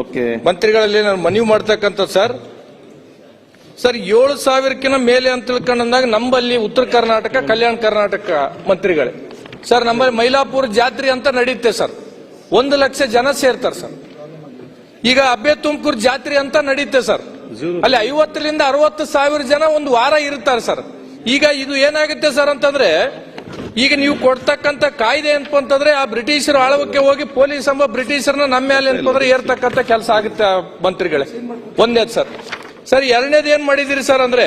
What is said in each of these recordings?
Okay ಮಂತ್ರಿಗಳಲ್ಲಿ ನಾನು ಮನವಿ ಮಾಡ್ತಕ್ಕಂಥ ಸರ್ ಸರ್ ಏಳು ಸಾವಿರಕ್ಕಿಂತ ಮೇಲೆ ಅಂತ ತಿಳ್ಕೊಂಡಂದಾಗ ನಂಬಲ್ಲಿ ಉತ್ತರ ಕರ್ನಾಟಕ ಕಲ್ಯಾಣ ಕರ್ನಾಟಕ ಮಂತ್ರಿಗಳೇ. ಸರ್ ನಮ್ಮಲ್ಲಿ ಮೈಲಾಪುರ ಜಾತ್ರೆ ಅಂತ ನಡೆಯುತ್ತೆ ಸರ್. ಒಂದು ಲಕ್ಷ ಜನ ಸೇರ್ತಾರೆ ಸರ್. ಈಗ ಅಬ್ಬೆ ತುಮಕೂರು ಜಾತ್ರೆ ಅಂತ ನಡೆಯುತ್ತೆ ಸರ್. ಅಲ್ಲಿ ಐವತ್ತರಿಂದ ಅರವತ್ತು ಸಾವಿರ ಜನ ಒಂದು ವಾರ ಇರ್ತಾರೆ ಸರ್. ಈಗ ಇದು ಏನಾಗುತ್ತೆ ಸರ್ ಅಂತಂದ್ರೆ ಈಗ ನೀವು ಕೊಡ್ತಕ್ಕಂತ ಕಾಯ್ದೆ ಅಂತಂದ್ರೆ ಆ ಬ್ರಿಟಿಷರ ಆಳವಕ್ಕೆ ಹೋಗಿ ಪೊಲೀಸ್ ಎಂಬ ಬ್ರಿಟಿಷರ್ನ ನಮ್ಮ ಮೇಲೆ ಅಂತಂದ್ರೆ ಏರ್ತಕ್ಕಂತ ಕೆಲಸ ಆಗುತ್ತೆ ಮಂತ್ರಿಗಳೇ. ಒಂದೇದ್ ಸರ್. ಸರ್ ಎರಡನೇದು ಏನ್ ಮಾಡಿದಿರಿ ಸರ್ ಅಂದ್ರೆ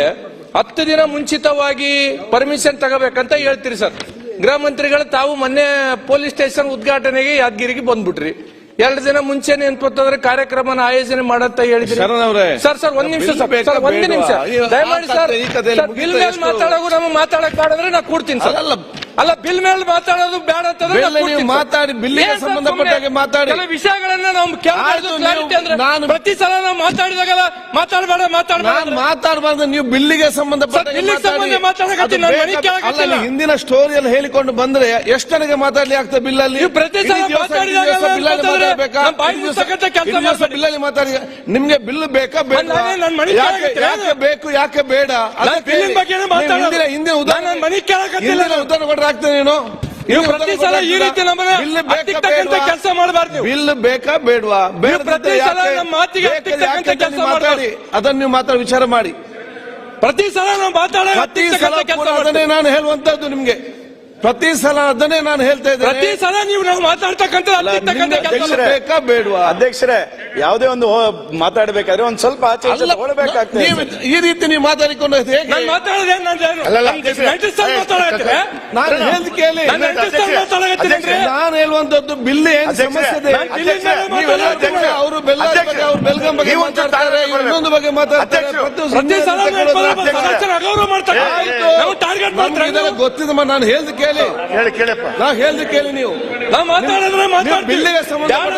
ಹತ್ತು ದಿನ ಮುಂಚಿತವಾಗಿ ಪರ್ಮಿಷನ್ ತಗೋಬೇಕಂತ ಹೇಳ್ತೀರಿ ಸರ್. ಗೃಹ ಮಂತ್ರಿಗಳು ತಾವು ಮೊನ್ನೆ ಪೊಲೀಸ್ ಸ್ಟೇಷನ್ ಉದ್ಘಾಟನೆಗೆ ಯಾದಗಿರಿಗೆ ಬಂದ್ಬಿಟ್ರಿ. ಎರಡು ದಿನ ಮುಂಚೆನೆ ಅಂತಂದ್ರೆ ಕಾರ್ಯಕ್ರಮನ ಆಯೋಜನೆ ಮಾಡಂತ ಹೇಳಿದ್ರಿ. ಸರ್ ಸರ್ ಒಂದ್ ನಿಮಿಷ ಸರ್. ಒಂದೇ? ನಿಮಿಷ. ದಯಮಾಡಿ ಸರ್ ಬಿಲ್ ಮೇಲೆ ನಮಗೆ ಮಾತಾಡಕ್ ಮಾಡಿದ್ರೆ ನಾ ಕೊಡ್ತೀನಿ ಸರ್. ಅಲ್ಲ, ಅಲ್ಲ ಬಿಲ್ ಮೇಲೆ ಮಾತಾಡೋದು ಬೇಡ ಅಂತಂದ್ರೆ ಬಿಲ್ ಮಾತಾಡಿ, ಬಿಲ್ಲಿಗೆ ಏನ್ ಸಂಬಂಧಪಟ್ಟ ಹಾಗೆ ಮಾತಾಡಿ. ಕೆಲವು ವಿಷಯಗಳನ್ನ ನಾವು ಅಂದ್ರೆ ನಾನು- ಪ್ರತಿ ಸಲ ನಾವು ಮಾತಾಡಿದಾಗಲ್ಲ ಮಾತಾಡಬೇಡ ಮಾತಾಡಬೇಡ ನಾನು ಮಾತಾಡಬಾರ್ದು ನೀವು ಬಿಲ್ಲಿಗೆ ಸಂಬಂಧಪಟ್ಟ. ಅಲ್ಲ ಹಿಂದಿನ ಸ್ಟೋರಿಯಲ್ಲಿ ಹೇಳಿಕೊಂಡು ಬಂದ್ರೆ ಎಷ್ಟನಿಗೆ ಮಾತಾಡ್ಲಿ ಆಗ್ತದೆ ಬಿಲ್ ಅಲ್ಲಿ ಪ್ರತಿ ಸಲ ಮಾಡ್ಬೇಡಿ. ಬಿಲ್ಲಲ್ಲಿ ಮಾತಾಡಿ. ನಿಮ್ಗೆ ಬಿಲ್ ಬೇಕಾ ಬೇಡ ಯಾಕೆ ಬೇಕು ಯಾಕೆ ಬೇಡ. ಹಿಂದಿನ ಹಿಂದಿನ ಉದಾಹರಣೆ ಹಿಂದಿನ ಉದಾಹರಣೆ ಆಗ್ತದೆ ನೀನು. ನೀವು ಪ್ರತಿ ಸಲ ಈ ರೀತಿ ನಮ್ಮನ್ನ ಕೆಲಸ ಮಾಡಬಾರ್ದು. ಬಿಲ್ ಬೇಕಾ ಬೇಡವಾ? ಬೇಡ ಪ್ರತಿ ಸಲ ನಮ್ಮ ಮಾತಿಗೆ ಹತ್ತಿಕ್ಕತಕ್ಕಂಥ ಕೆಲಸ ಮಾತಾಡಿ. ಅದನ್ನ ನೀವು ಮಾತ್ರ ವಿಚಾರ ಮಾಡಿ. ಪ್ರತಿ ಸಲ ನಾವು ಮಾತಾಡೋ ಪ್ರತಿ ಸಲ ಅದನ್ನೇ ನಾನು ಹೇಳುವಂತದ್ದು ನಿಮ್ಗೆ. ಪ್ರತಿ ಸಲ ಅದನ್ನೇ ನಾನು ಹೇಳ್ತಾ ಪ್ರತಿ ಇದ್ದೇನೆ ಸಲ ನೀವು ನಾವು ಮಾತಾಡ್ತಕ್ಕಂಥ ಬೇಕಾ ಬೇಡವಾ ಅಧ್ಯಕ್ಷರೇ ಯಾವುದೇ ಒಂದು ಮಾತಾಡಬೇಕಾದ್ರೆ ಒಂದ್ ಸ್ವಲ್ಪ ಆಚೆ ಈಚೆ ಅಲ್ಲ ತಗೊಳ್ಬೇಕಾಗ್ತದೆ. ನೀವು ಈ ರೀತಿ ನೀವು ಮಾತಾಡಿಕೊಂಡು ಹೇಗೆ? ನಾನು ಮಾತಾಡೋದೇ ನಾನು ಅಲ್ಲಲ್ಲ, ಮಾತಾಡತ್ತೀರ ನಾನು ಹೇಳ್ದು ಕೇಳಿ ನಾನು ಹೇಳುವಂತದ್ದು ಬಿಲ್ ಏನ್ ಅಧ್ಯಕ್ಷರೇ, ಸಮಸ್ಯೆ ಇದೆ? ನಾನು ಬಿಲ್ಲಿನ ಮೇಲೆ ನೀವೆಲ್ಲ ಮಾತಾಡೋದು. ಅವರು ಬೆಲ್ಲಾರಿ ಬಗ್ಗೆ ಅವ್ರು ಬೆಲ್ಗಂ ಬಗ್ಗೆ ನೀವು ಒಂಚೂರು ಮಾತಾಡ್ತಾರೆ ತಾಳ್ಮೆ ಇವ್ರು ಇನ್ನೊಂದು ಬಗ್ಗೆ ಮಾತಾಡ್ತಾರೆ ಅಧ್ಯಕ್ಷರು, ಪ್ರತಿ ಪ್ರತಿ ಸಲ ತಗೊಳ್ಳೋದು. ಸದಸ್ಯರ ಅಗೌರವ ಮಾಡ್ತಾರೆ. ಆಯ್ತು. ನಾವು ಟಾರ್ಗೆಟ್ ನಮ್ಗೆ ಮಾಡ್ತಾರೆ. ಇದೆಲ್ಲ ಗೊತ್ತಿದೆ ಮ- ನಾನು ಹೇಳ್ದ್ ಕೇಳಿ. ಹೇಳಿ ಕೇಳಪ್ಪ ನಾ ಹೇಳ್ದ್ ಕೇಳಿ ನೀವು. ನಾವು ಮಾತಾಡಿದ್ರೆ ನೀವು ಮಾತಾಡ್ತೀವಿ ಬಿಲ್ಲಿಗೆ ಸಂಬಂಧಪಟ್ಟ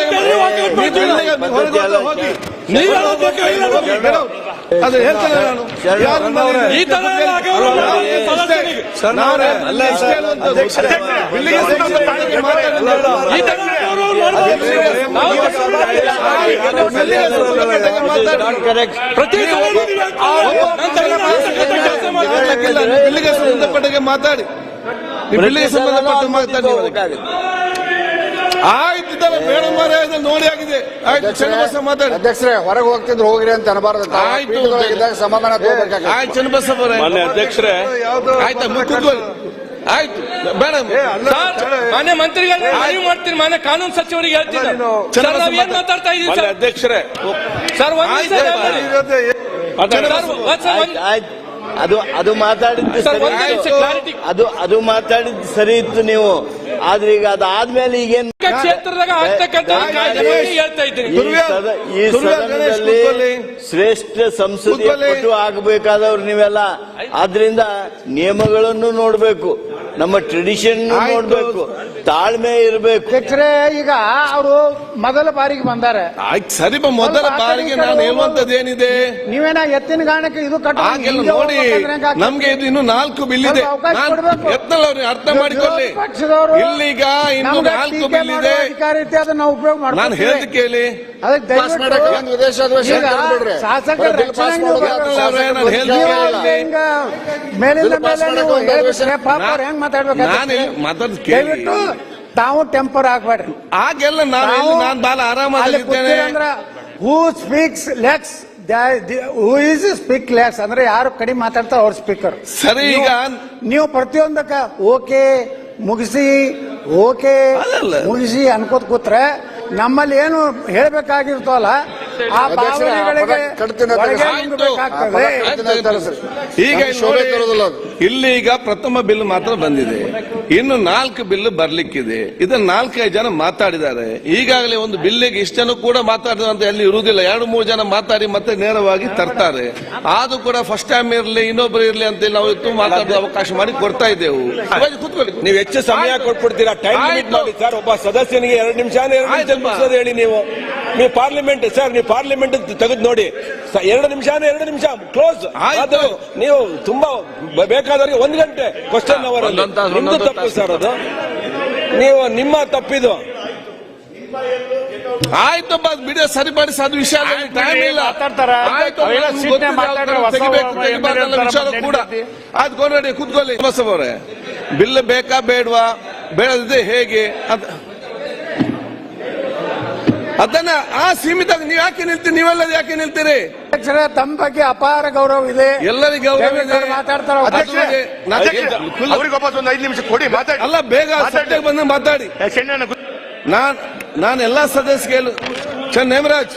ಬಿಲ್ಲಿಗೆ ಅದು ಹೇಳ್ತೇನೆ ನಾನು. ಈ ತರ ಹಾಗೆ ಮಾತಾಡಿ. ಸಂಬಂಧಪಟ್ಟಾಗೆ ಬಿಲ್ಲಿಗೆ ಸಂಬಂಧಪಟ್ಟ ಮಾತಾಡಿ ಆಯ್ತು ಇದೆಲ್ಲ ಬೇಡ ಮಾರ್ರೆ, ನೋಡಿ ಆಗಿದೆ ಆಯ್ತು ಚನ್ನಬಸ ಮಾತಾಡಿ. ಅಧ್ಯಕ್ಷರೇ ಹೊರಗೆ ಹೋಗ್ತಿದ್ರು ಹೋಗ್ರಿ ಅಂತ ಅನಬಾರದು. ಆಯ್ತು. ಇದ್ದಾಗ ಸಮಾಧಾನ ಆಯ್ತು ಚನ್ನಬಸ ಅವರೇ. ಮಾನ್ಯ ಅಧ್ಯಕ್ಷರೇ. ಆಯ್ತಾ ಆಯ್ತು ಬೇಡ. ಸರ್, ಮಾನ್ಯ ಮಂತ್ರಿಗಳನ್ನ ಮನವಿ ಮಾಡ್ತೀನಿ ಮಾನ್ಯ ಕಾನೂನು ಸಚಿವರಿಗೆ ಹೇಳ್ತೀನಿ. ಸರ್ ನಾವ್ ಏನ್ ಮಾತಾಡ್ತಾ ಇದೀವಿ ಸರ್? ಅಧ್ಯಕ್ಷರೇ. ಸರ್ ಒಂದ್ ಅದು ಅದು ಮಾತಾಡಿದ್ದು. ಅದು ಅದು ಮಾತಾಡಿದ್ದು ಸರಿ ಇತ್ತು ನೀವು. ಆದ್ರೆ ಈಗ ಅದಾದ್ಮೇಲೆ ಈಗೇನ್ ಕ್ಷೇತ್ರದಾಗ ಹೇಳ್ತಾ ಇದ್ದೀನಿ ಈ ಸದನದಲ್ಲಿ. ಶ್ರೇಷ್ಠ ಸಂಸದೀಯ. ಪಟು ಆಗಬೇಕಾದವ್ರು ನೀವೆಲ್ಲ ಆದ್ರಿಂದ ನಿಯಮಗಳನ್ನು ನೋಡ್ಬೇಕು ನಮ್ಮ ಟ್ರೆಡಿಷನ್ ನೋಡ್ಬೇಕು. ತಾಳ್ಮೆ ಇರಬೇಕು. ಅಧ್ಯಕ್ಷರೇ ಈಗ ಅವರು ಮೊದಲ ಬಾರಿಗೆ ಬಂದಾರೆ. ಆಯ್ತು ಸರಿ ಬಾ, ಮೊದಲ ಬಾರಿಗೆ ನಾನು ಹೇಳುವಂತದ್ದು ಏನಿದೆ ನೀವೇನ ಎತ್ತಿನ ಗಾಣಕ್ಕೆ ಇದು ಕಟ್ಟ ಹಾಗೆಲ್ಲ ನೋಡಿ ನಮ್ಗೆ ಇದು ಇನ್ನು ನಾಲ್ಕು ಬಿಲ್ ಇದೆ. ಸ್ವಲ್ಪ ಅವಕಾಶ ನಾನು ಕೊಡ್ಬೇಕು. ಎತ್ತಲ್ಲ ಅವ್ರಿಗೆ ಅರ್ಥ ಮಾಡಿಕೊಳ್ಳಿ. ವಿರೋಧ ಪಕ್ಷದವರು ಇಲ್ಲಿಗ ಇನ್ನು ನಮ್ಗೆ ನಾಲ್ಕು ಟೀಕೆ ಬಿಲ್ ಇದೆ. ಮಾಡುವ ಅಧಿಕಾರ ಐತೆ ಅದನ್ನ ನಾವು ಉಪಯೋಗ ಅವ್ರೆ, ನಾನು ಹೇಳ್ದು ಕೇಳಿ. ಮೇಲಿಂದ ಮೇಲೆ ಪಾಪ ಅವ್ರು ಹೆಂಗ್ ತಾವು ಟೆಂಪರ್ ಹಾಕ್ಬೇಡ್ರಿ ಆಗೆಲ್ಲ ನಾನು ನಾನು ಬಾಲ ಕೂತಿರಂದ್ರ who speaks less who is speak less ಅಂದ್ರೆ ಯಾರು ಕಡಿಮೆ ಮಾತಾಡ್ತಾರ ಅವ್ರ ಸ್ಪೀಕರ್ ಸರಿ ಈಗ ನೀವು ಪ್ರತಿಯೊಂದಕ್ಕ ಓಕೆ ಮುಗಿಸಿ ಓಕೆ. ಮುಗಿಸಿ ಅನ್ಕೋತ ಕೂತ್ರೆ ನಮ್ಮಲ್ಲಿ ಏನು ಹೇಳ್ಬೇಕಾಗಿರ್ತವಲ್ಲ ಆ ಅಧ್ಯಕ್ಷರೇ, ಆ ಪದ ಭಾವನೆಗಳಿಗೆ ಒಳಗೆ ನುಗ್ಗಬೇಕಾಗ್ತದೆ. ಈಗ ಇಲ್ಲಿ ನೋಡಿ, ಇಲ್ಲಿ ಈಗ ಪ್ರಥಮ ಬಿಲ್ ಮಾತ್ರ ಬಂದಿದೆ. ಇನ್ನು ನಾಲ್ಕು ಬಿಲ್ ಬರ್ಲಿಕ್ಕಿದೆ. ಇದನ್ನ ನಾಲ್ಕೈದು ಜನ ಮಾತಾಡಿದ್ದಾರೆ. ಈಗಾಗಲೇ ಒಂದು ಬಿಲ್ಲಿಗೆ ಇಷ್ಟನ್ನು ಕೂಡ ಮಾತಾಡಿದ ಅಂತ ಎಲ್ಲಿ ಇರುವುದಿಲ್ಲ. ಎರಡು ಮೂರು ಜನ ಮಾತಾಡಿ ಮತ್ತೆ ನೇರವಾಗಿ ತರ್ತಾರೆ. ಆದ್ರೂ ಕೂಡ ಫಸ್ಟ್ ಟೈಮ್ ಇರಲಿ ಇನ್ನೊಬ್ರು ಇರ್ಲಿ ಅಂತ ನಾವು ಇವತ್ತು ಮಾತಾಡೋ ಅವಕಾಶ ಮಾಡಿ ಕೊಡ್ತಾ ಇದ್ದೇವೆ. ಇವಾಗ ಕೂತ್ಕೊಳ್ಳಿ. ನೀವು ಹೆಚ್ಚು ಸಮಯ. ಕೊಟ್ಬಿಡ್ತೀರಾ? Time limit. ಮಾಡಿ ಸರ್. ಒಬ್ಬ ಸದಸ್ಯನಿಗೆ ಎರಡು ನಿಮಿಷ ಎರಡು ನಿಮಿಷ ಮುಗಿಸೋದು ಹೇಳಿ ನೀವು. ನೀವು ಪಾರ್ಲಿಮೆಂಟ್ ಸರ್ ನೀವು ಪಾರ್ಲಿಮೆಂಟ್ ತೆಗೆದು ನೋಡಿ. ಸ- ಎರಡು ನಿಮಿಷ ಎರಡು ನಿಮಿಷ ಕ್ಲೋಸ್ ಆಯ್ತು. ನೀವು ತುಂಬಾ ಬೇಕಾದವರಿಗೆ ಒಂದು ಗಂಟೆ ಕ್ವಶನ್ ಅವರ್ ನಿಮ್ದು ತಪ್ಪು ಸರ್ ಅದು. ನೀವು ನಿಮ್ಮ ತಪ್ಪಿದು. ಆಯ್ತು ಬಿಡಿಯೋ ಸರಿಪಡಿಸಿ ಅದು ವಿಷಯ ಟೈಮ್ ಇಲ್ಲ. ವಿಚಾರ ಕೂಡ. ಅದು ಕೂತ್ಕೊಳ್ಳಿ. ಬಿಲ್ ಬೇಕಾ ಬೇಡವಾ ಬೇಡದಿದೆ ಹೇಗೆ ಅಂತ. ಅದನ್ನ ಆ ಸೀಮಿತ ನೀವು ಯಾಕೆ ನಿಲ್ತೀರಿ ನೀವೆಲ್ಲ ಯಾಕೆ ನಿಲ್ತೀರಿ? ಅಧ್ಯಕ್ಷರ ತಮ್ಮ ಬಗ್ಗೆ ಅಪಾರ ಗೌರವ ಇದೆ. ಎಲ್ಲರಿಗೂ ಗೌರವ ಇದೆ. ಮಾತಾಡ್ತಾರೆ? ಅವ್ರು. ಅವ್ರಿಗೆ ವಾಪಸ್ ಒಂದು ಐದು ನಿಮಿಷ ಕೊಡಿ ಮಾತಾಡಿ. ಅಲ್ಲ ಬೇಗ ಬಂದು ಮಾತಾಡಿ. ಚೆನ್ನೈನ ನಾನ್ ನಾನು ಎಲ್ಲಾ ಸದಸ್ಯರು ಚನ್ ನೇಮರಾಜ್.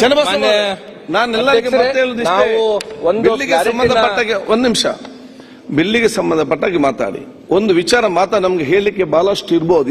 ಚನ್ನಬಸವ ಮಾನ್ಯ ನಾನು ಎಲ್ಲರಿಗೆ ಅಧ್ಯಕ್ಷರೇ, ಮತ್ತೆ ಹೇಳುದು ಇಷ್ಟೇ. ನಾವು ಒಂದು ಬಿಲ್ಲಿಗೆ ಸಂಬಂಧಪಟ್ಟಾಗೆ ಒಂದ್ ನಿಮಿಷ. ಬಿಲ್ಲಿಗೆ ಸಂಬಂಧಪಟ್ಟಾಗಿ ಮಾತಾಡಿ. ಒಂದು ವಿಚಾರ ಮಾತಾ ನಮ್ಗೆ ಹೇಳಲಿಕ್ಕೆ ಬಹಳಷ್ಟು ಇರ್ಬೋದು.